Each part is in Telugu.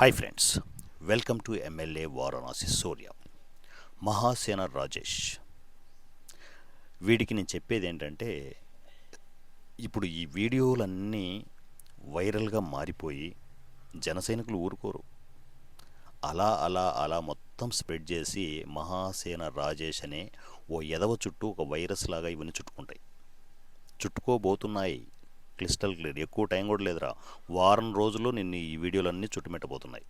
Hi friends welcome to MLA Varanasi Surya Mahasena Rajesh. వీడికి నేను చెప్పేది ఏంటంటే ఇప్పుడు ఈ వీడియోలన్నీ వైరల్గా మారిపోయి జనసైనికులు ఊరుకోరు. అలా అలా అలా మొత్తం స్ప్రెడ్ చేసి మహాసేన రాజేష్ అనే ఓ ఎదవ చుట్టూ ఒక వైరస్ లాగా ఇవన్నీ చుట్టుకుంటాయి. చుట్టుకోబోతున్నాయి. క్లిస్టల్ క్లియర్ ఎక్కువ టైం కూడా లేదురా. వారం రోజుల్లో నిన్ను ఈ వీడియోలన్నీ చుట్టుమెట్టబోతున్నాయి.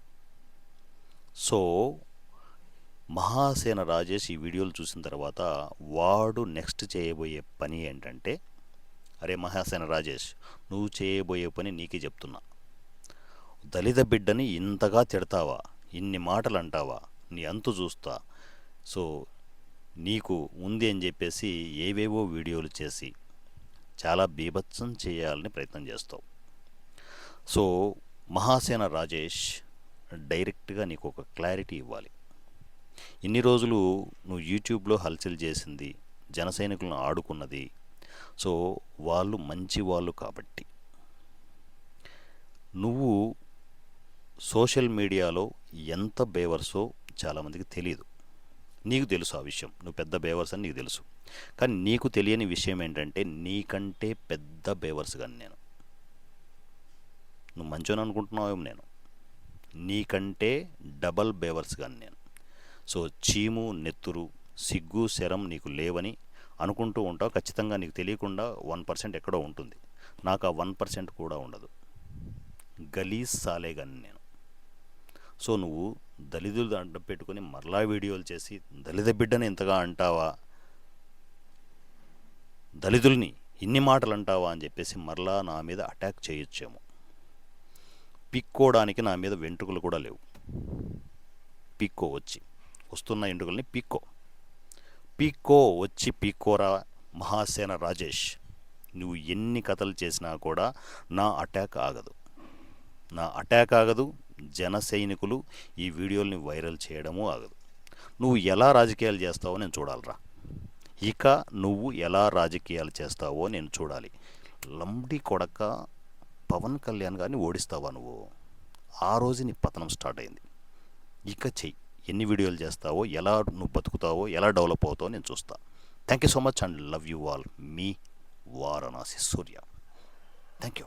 సో మహాసేన రాజేష్ ఈ వీడియోలు చూసిన తర్వాత వాడు నెక్స్ట్ చేయబోయే పని ఏంటంటే అరే మహాసేన రాజేష్ నువ్వు చేయబోయే పని నీకే చెప్తున్నా. దళిత బిడ్డని ఇంతగా తిడతావా? ఇన్ని మాటలు అంటావా నీ అంతు చూస్తా. సో నీకు ఉంది అని చెప్పేసి ఏవేవో వీడియోలు చేసి చాలా బీభత్సం చేయాలని ప్రయత్నం చేస్తావు. సో మహాసేన రాజేష్ డైరెక్ట్గా నీకు ఒక క్లారిటీ ఇవ్వాలి. ఇన్ని రోజులు నువ్వు యూట్యూబ్లో హల్చల్ చేసింది జన సైనికులను ఆడుకున్నది. సో వాళ్ళు మంచి వాళ్ళు కాబట్టి. నువ్వు సోషల్ మీడియాలో ఎంత బేవర్సో చాలామందికి తెలియదు నీకు తెలుసు ఆ విషయం. నువ్వు పెద్ద బేవర్స్ అని నీకు తెలుసు. కానీ నీకు తెలియని విషయం ఏంటంటే నీకంటే పెద్ద బేవర్స్ కానీ నేను. నువ్వు మంచోని అనుకుంటున్నావు నేను. నీకంటే డబల్ బేవర్స్ కానీ నేను. సో చీము నెత్తురు సిగ్గు శరం నీకు లేవని అనుకుంటూ ఉంటావు. ఖచ్చితంగా నీకు తెలియకుండా వన్ పర్సెంట్ ఎక్కడో ఉంటుంది. నాకు ఆ వన్ పర్సెంట్ కూడా ఉండదు. గలీజ్ సాలే కానీ నేను. సో నువ్వు దళితులు అడ్డం పెట్టుకొని మరలా వీడియోలు చేసి దళిత బిడ్డని ఇంతగా అంటావా? దళితుల్ని ఇన్ని మాటలు అంటావా అని చెప్పేసి మరలా నా మీద అటాక్ చేయొచ్చేమో. పిక్కోవడానికి నా మీద వెంట్రుకలు కూడా లేవు. పిక్కో వచ్చి వస్తున్న ఎంట్రుకల్ని పిక్కో. పీక్కో వచ్చి పీక్కోరా మహాసేన రాజేష్ నువ్వు ఎన్ని కథలు చేసినా కూడా నా అటాక్ ఆగదు. నా అటాక్ ఆగదు జన సైనికులు ఈ వీడియోల్ని వైరల్ చేయడము ఆగదు. నువ్వు ఎలా రాజకీయాలు చేస్తావో నేను చూడాలిరా. ఇక నువ్వు ఎలా రాజకీయాలు చేస్తావో నేను చూడాలి. లంబడి కొడక పవన్ కళ్యాణ్ గారిని ఓడిస్తావా నువ్వు? ఆ రోజు నీ పతనం స్టార్ట్ అయింది. ఇక చెయ్యి. ఎన్ని వీడియోలు చేస్తావో ఎలా నువ్వు బతుకుతావో ఎలా డెవలప్ అవుతావో నేను చూస్తా. Thank you so much and love you all. Me Varanasi Surya. Thank you